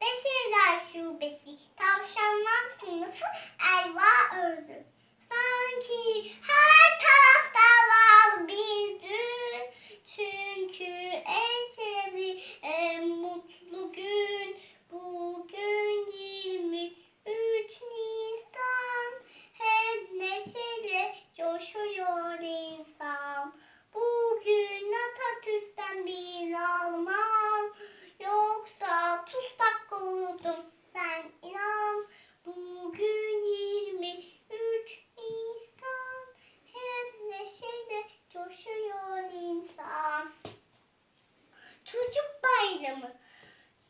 Beşirler şubesi, tavşanlar sınıfı, elva ördü. Sanki her tarafta var bir gün. Çünkü en sevdiğim, en mutlu gün. Bugün 23 Nisan. Hep neşeyle coşuyor insan. Bugün Atatürk'ten bir almam. Yoksa tutsak olurdum sen inan. Bugün 23 Nisan. Hep neşeyle coşuyor insan. Çocuk bayramı.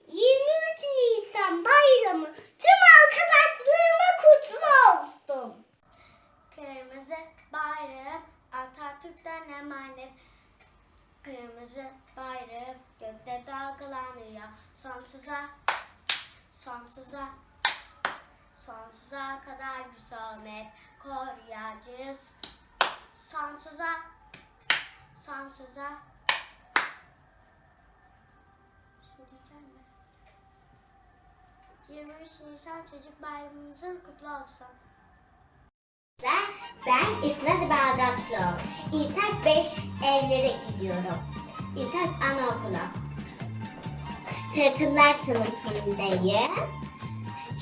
23 Nisan bayramı tüm arkadaşlarıma kutlu olsun. Kırmızı bayrağım Atatürk'ten emanet. Kırmızı bayrağım gökte dalgalanıyor. Sonsuza, sonsuza, sonsuza kadar bir son hep koruyacağız. Sonsuza, sonsuza. 23 Nisan Çocuk Bayramımızın kutlu olsun. Ben İsmet Bağdaşlı. İlk 5 evlere gidiyorum. İlk anaokula. Tırtıllar sınıfındayım.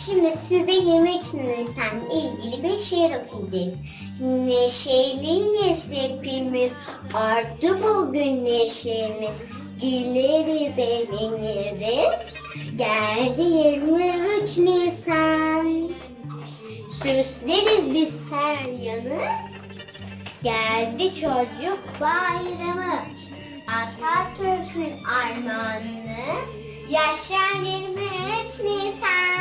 Şimdi size 23 Nisan ilgili bir şiir okuyacağız. Neşeliyiz hepimiz, arttı bugün neşemiz. Güleriz, eğleniriz. Geldi 23 Nisan. Süsleriz biz her yanı. Geldi çocuk bayramı. Atatürk'ün armağanı. Yaşar 23 Nisan.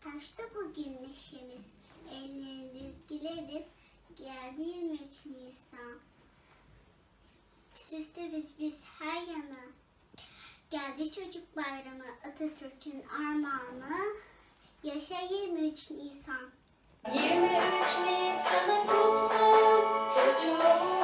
Taşta bugün neşemiz, eğleniriz, güleriz. Geldi 23 Nisan. Süsleriz biz her yana. Geldi çocuk bayramı, Atatürk'ün armağanı. Yaşa 23 Nisan. 23 Nisan'ın kutlu çocuğum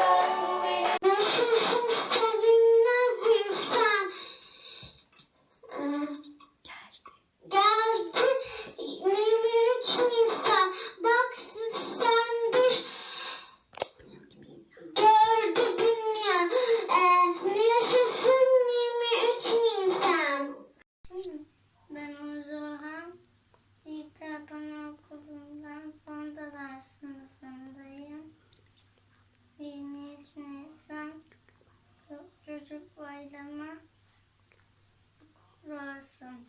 Çocuk Bayramı olsun.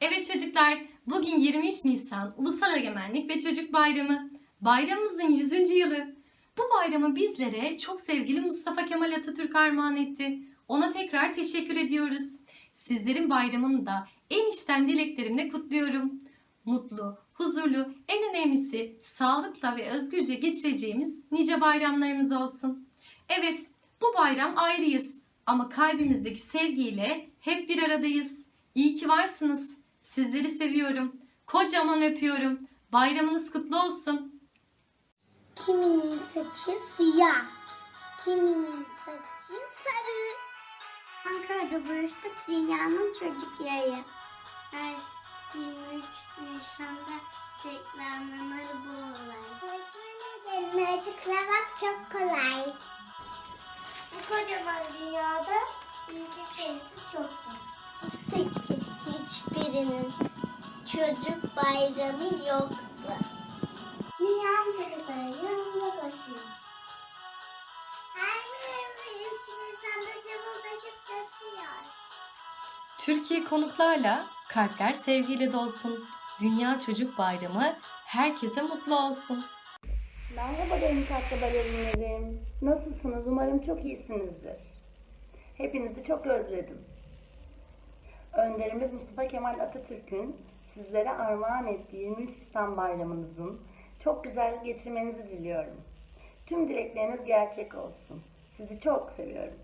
Evet çocuklar, bugün 23 Nisan Ulusal Egemenlik ve Çocuk Bayramı. Bayramımızın 100. yılı. Bu bayramı bizlere çok sevgili Mustafa Kemal Atatürk armağan etti. Ona tekrar teşekkür ediyoruz. Sizlerin bayramını da en içten dileklerimle kutluyorum. Mutlu, huzurlu, en önemlisi sağlıkla ve özgürce geçireceğimiz nice bayramlarımız olsun. Evet, bu bayram ayrıyız ama kalbimizdeki sevgiyle hep bir aradayız. İyi ki varsınız. Sizleri seviyorum. Kocaman öpüyorum. Bayramınız kutlu olsun. Kiminin saçı siyah, kiminin saçı sarı. Ankara'da buluştuk dünyanın çocukları. Her 23 Nisan'da tekrarlanır bu olay. Resmi nedenini açıklamak çok kolay. Kocaman dünyada bilgi sayısı çoktur. Bu sekiz hiçbirinin çocuk bayramı yoktu. Nihan çocukları yanımıza koşuyor. Her biri içimizden de cıvıldaşıp taşıyor. Türkiye konuklarla kalpler sevgiyle dolsun. Dünya Çocuk Bayramı herkese mutlu olsun. Merhaba benim tatlı balerinlerim. Nasılsınız? Umarım çok iyisinizdir. Hepinizi çok özledim. Önderimiz Mustafa Kemal Atatürk'ün sizlere armağan ettiği 23 Nisan bayramınızın çok güzel geçirmenizi diliyorum. Tüm dilekleriniz gerçek olsun. Sizi çok seviyorum.